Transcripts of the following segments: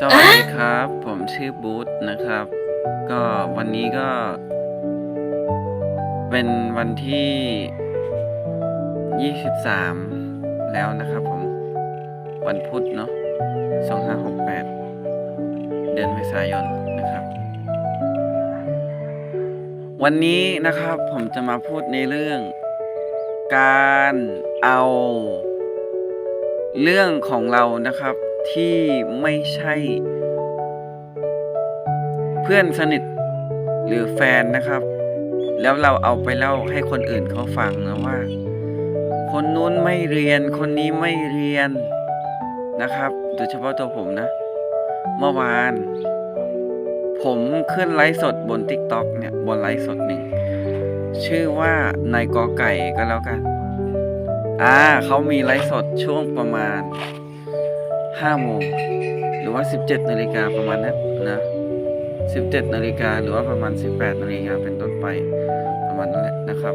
สวัสดีครับ ผมชื่อบูธนะครับ ก็วันนี้ก็ เป็นวันที่ 23 แล้วนะครับผม วันพุธเนาะ2568 เดือนเมษายนนะครับ วันนี้นะครับผมจะมาพูดในเรื่อง การเอา เรื่องของเรานะครับ ที่ไม่ใช่ เพื่อนสนิทหรือแฟนนะครับ แล้วเราเอาไปเล่าให้คนอื่นเขาฟังนะว่า คนนู้นไม่เรียนคนนี้ไม่เรียนนะครับ โดยเฉพาะตัวผมนะ เมื่อวาน ผมขึ้นไลฟ์สดบน t ิ k t o k เนี่ยบนไลฟ์สดหนึ่งชื่อว่านายกอไก่ก็แล้วกัน อ่าเขามีไลฟ์สดช่วงประมาณ 5โมงหรือว่า 17นาฬิกาประมาณนั้นนะ17นาฬิกาหรือว่าประมาณ 18นาฬิกาเป็นต้นไปประมาณนั้นแหละนะครับ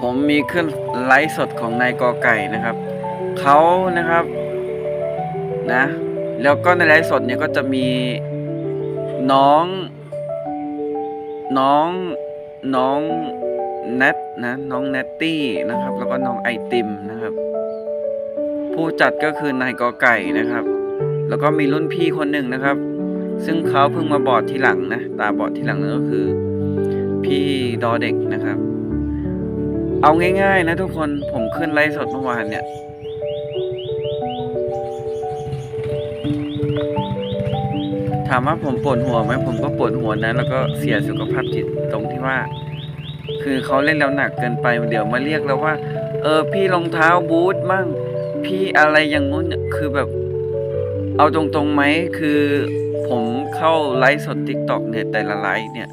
ผมมีขึ้นไลฟ์สดของนายกอไก่นะครับเขานะครับนะแล้วก็ในไลฟ์สดเนี่ยก็จะมีน้องน้องน้องเนทนะน้องเนตตี้นะครับ แล้วก็น้องไอติมนะครับ ผู้จัดก็คือนายกอไก่นะครับ แล้วก็มีรุ่นพี่คนหนึ่งนะครับ ซึ่งเขาเพิ่งมาบอดที่หลังนะตาบอดที่หลังนั่นก็คือ พี่ดอเด็กนะครับ เอาง่ายๆ นะทุกคนผมขึ้นไลฟ์สดเมื่อวานเนี่ยถามว่าผมปวดหัวไหมผมก็ปวดหัวนะ แล้วก็เสียสุขภาพจิตตรงที่ว่า คือเขาเล่นแล้วหนักเกินไปเดี๋ยวมาเรียกแล้วว่า เออพี่รองเท้าบูทมั่ง พี่อะไรอย่างงู้นคือแบบ เอาตรงๆไหมคือผมเข้าไลฟ์สด t ิ k t o k เนี่ยแต่ละไลฟ์เนี่ย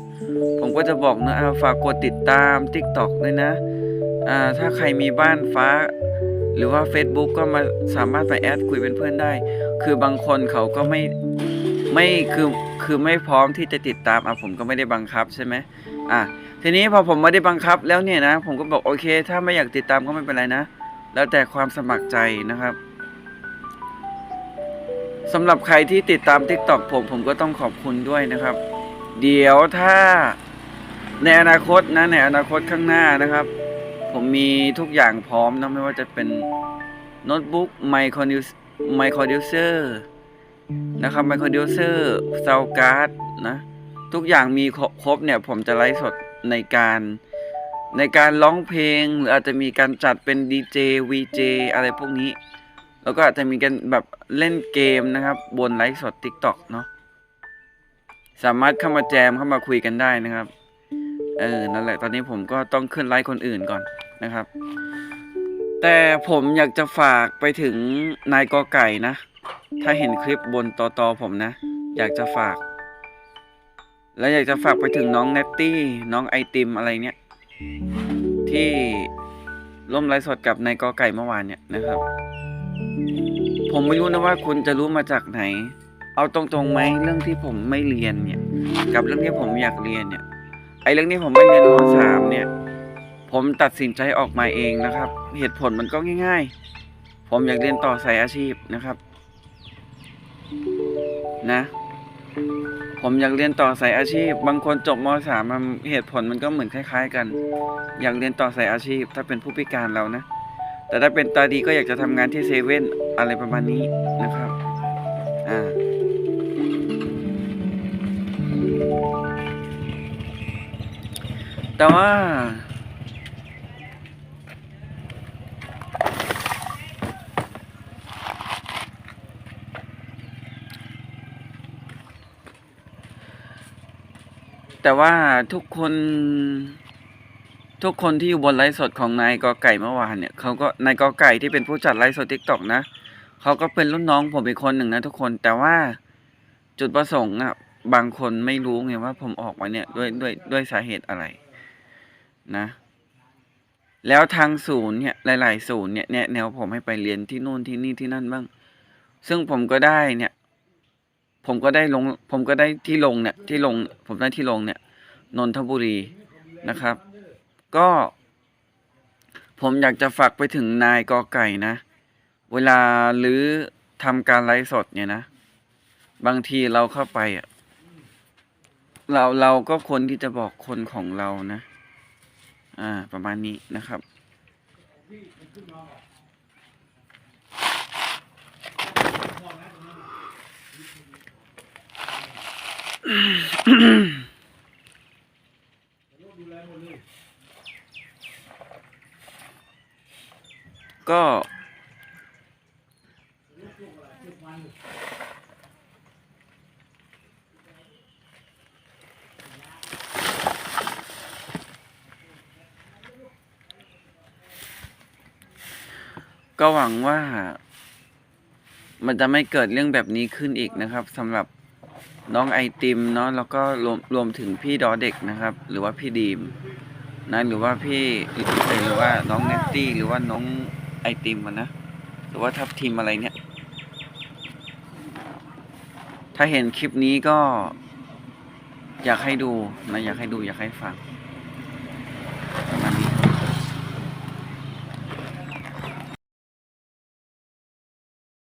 ผมก็จะบอกนะอาฝากกดติดตาม t ิ k t o k ด้วยนะอ่าถ้าใครมีบ้านฟ้า หรือว่า Facebook ก็มาสามารถไปแอดคุยเป็นเพื่อนได้ คือบางคนเขาก็ไม่ไม่คือคือไม่พร้อมที่จะติดตามอะผมก็ไม่ได้บังคับใช่ไหมอะทีนี้พอผมไม่ได้บังคับแล้วเนี่ยนะ ผมก็บอกโอเค ถ้าไม่อยากติดตามก็ไม่เป็นไรนะ แล้วแต่ความสมัครใจนะครับสำหรับใครที่ติดตาม TikTok ผมผมก็ต้องขอบคุณด้วยนะครับ เดี๋ยวถ้าในอนาคตนะในอนาคตข้างหน้านะครับ ผมมีทุกอย่างพร้อมนะไม่ว่าจะเป็นโน้ตบุ๊กไมโครดิวไมโครดิวเซอร์นะครับไมโครดิวเซอร์ซาวการ์ดนะ ทุกอย่างมีครบครบเนี่ยผมจะไลฟ์สดในการ ในการร้องเพลงหรืออาจจะมีการจัดเป็นดีเจวีเจอะไรพวกนี้ แล้วก็อาจจะมีการแบบเล่นเกมนะครับ บนไลฟ์สด TikTok เนาะสามารถเข้ามาแจมเข้ามาคุยกันได้นะครับ เออ นั่นแหละ ตอนนี้ผมก็ต้องขึ้นไลฟ์คนอื่นก่อนนะครับ แต่ผมอยากจะฝากไปถึงนายกอไก่นะ ถ้าเห็นคลิปบนตอตอผมนะ อยากจะฝาก แล้วอยากจะฝากไปถึงน้องเนตตี้ น้องไอติมอะไรเนี่ย ที่ร่วมไลฟ์สดกับนายกอไก่เมื่อวานเนี่ยนะครับ ผมไม่รู้นะว่าคุณจะรู้มาจากไหน เอาตรงๆไหมเรื่องที่ผมไม่เรียนเนี่ย กับเรื่องที่ผมอยากเรียนเนี่ย ไอ้เรื่องที่ผมไม่เรียนมสามเนี่ย ผมตัดสินใจออกมาเองนะครับ เหตุผลมันก็ง่าย ๆ ผมอยากเรียนต่อสายอาชีพนะครับ นะ ผมอยากเรียนต่อสายอาชีพ บางคนจบมสามมันเหตุผลมันก็เหมือนคล้ายๆ กัน อยากเรียนต่อสายอาชีพ ถ้าเป็นผู้พิการเรานะ แต่ถ้าเป็นตาดีก็อยากจะทำงานที่เซเว่นอะไรประมาณนี้นะครับ อ่าแต่ว่า แต่ว่าทุกคนทุกคนที่อยู่บนไลฟ์สดของนายกอไก่เมื่อวานเนี่ยเขาก็นายกอไก่ที่เป็นผู้จัดไลฟ์สดทิกตอกนะเขาก็เป็นรุ่นน้องผมอีกคนหนึ่งนะทุกคนแต่ว่าจุดประสงค์อะบางคนไม่รู้ไงว่าผมออกมาเนี่ยด้วยด้วยด้วยสาเหตุอะไรนะ แล้วทางศูนย์เนี่ยหลาย ๆ ศูนย์เนี่ยแนะแนวผมให้ไปเรียนที่นู่นที่นี่ที่นั่นบ้าง ซึ่งผมก็ได้เนี่ย ผมก็ได้ลง ผมก็ได้ที่ลงเนี่ยที่ลง ผมได้ที่ลงเนี่ยนนทบุรีนะครับ ก็ ผมอยากจะฝากไปถึงนายกอไก่นะ เวลาหรือทำการไลฟ์สดเนี่ยนะ บางทีเราเข้าไปอะเราเราก็ควรที่จะบอกคนของเรานะ อ่า ประมาณนี้นะครับ ก็ ก็หวังว่า มันจะไม่เกิดเรื่องแบบนี้ขึ้นอีกนะครับสำหรับ น้องไอติมเนาะแล้วก็รวมรวมถึงพี่ดอเด็กนะครับ หรือว่าพี่ดีมนะหรือว่าพี่หรือว่าน้องเนตตี้หรือว่าน้องไอติมอะนะหรือว่าทับทีมอะไรเนี่ย ถ้าเห็นคลิปนี้ก็ อยากให้ดูนะอยากให้ดูอยากให้ฟัง